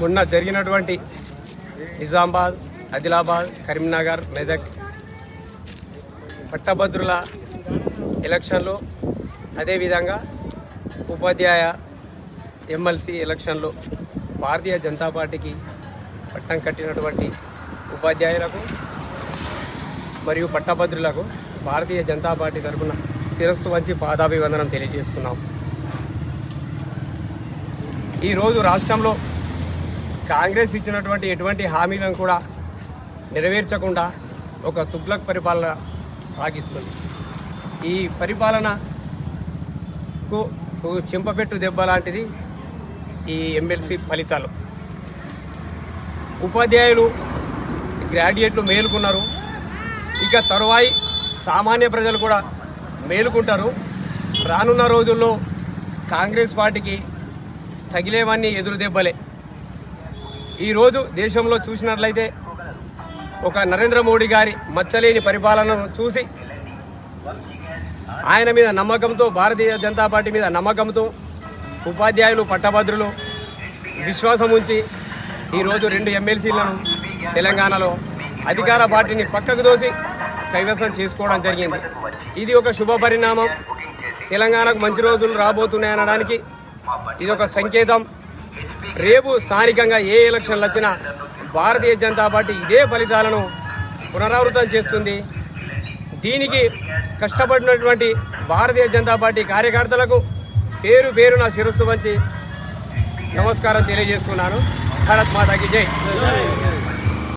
మొన్న జరిగినటువంటి నిజామాబాద్ ఆదిలాబాద్ కరీంనగర్ మెదక్ పట్టభద్రుల ఎలక్షన్లో అదేవిధంగా ఉపాధ్యాయ ఎమ్మెల్సీ ఎలక్షన్లో భారతీయ జనతా పార్టీకి పట్టం కట్టినటువంటి ఉపాధ్యాయులకు మరియు పట్టభద్రులకు భారతీయ జనతా పార్టీ తరఫున శిరస్సు వంచి పాదాభివందనం తెలియజేస్తున్నాం. ఈరోజు రాష్ట్రంలో కాంగ్రెస్ ఇచ్చినటువంటి ఎటువంటి హామీలను కూడా నెరవేర్చకుండా ఒక తుగ్లక్ పరిపాలన సాగిస్తుంది. ఈ పరిపాలనకు చెంపపెట్టు దెబ్బ లాంటిది ఈ ఎమ్మెల్సీ ఫలితాలు. ఉపాధ్యాయులు గ్రాడ్యుయేట్లు మేలుకున్నారు. ఇక తరువాయి సామాన్య ప్రజలు కూడా మేలుకుంటారు. రానున్న రోజుల్లో కాంగ్రెస్ పార్టీకి తగిలేవన్నీ ఎదురు దెబ్బలే ఈరోజు దేశంలో చూసినట్లయితే ఒక నరేంద్ర మోడీ గారి మచ్చలేని పరిపాలనను చూసి ఆయన మీద నమ్మకంతో భారతీయ జనతా పార్టీ మీద నమ్మకంతో ఉపాధ్యాయులు పట్టభద్రులు విశ్వాసం ఉంచి ఈరోజు రెండు ఎమ్మెల్సీలను తెలంగాణలో అధికార పార్టీని పక్కకు దోసి కైవసం చేసుకోవడం జరిగింది. ఇది ఒక శుభ పరిణామం. తెలంగాణకు మంచి రోజులు రాబోతున్నాయనడానికి ఇది ఒక సంకేతం. రేపు స్థానికంగా ఏ ఎలక్షన్లు వచ్చినా భారతీయ జనతా పార్టీ ఇదే ఫలితాలను పునరావృతం చేస్తుంది. దీనికి కష్టపడినటువంటి భారతీయ జనతా పార్టీ కార్యకర్తలకు పేరు పేరు నా శిరస్సు వంచి నమస్కారం తెలియజేస్తున్నాను. భారత్ మాతాకి జై.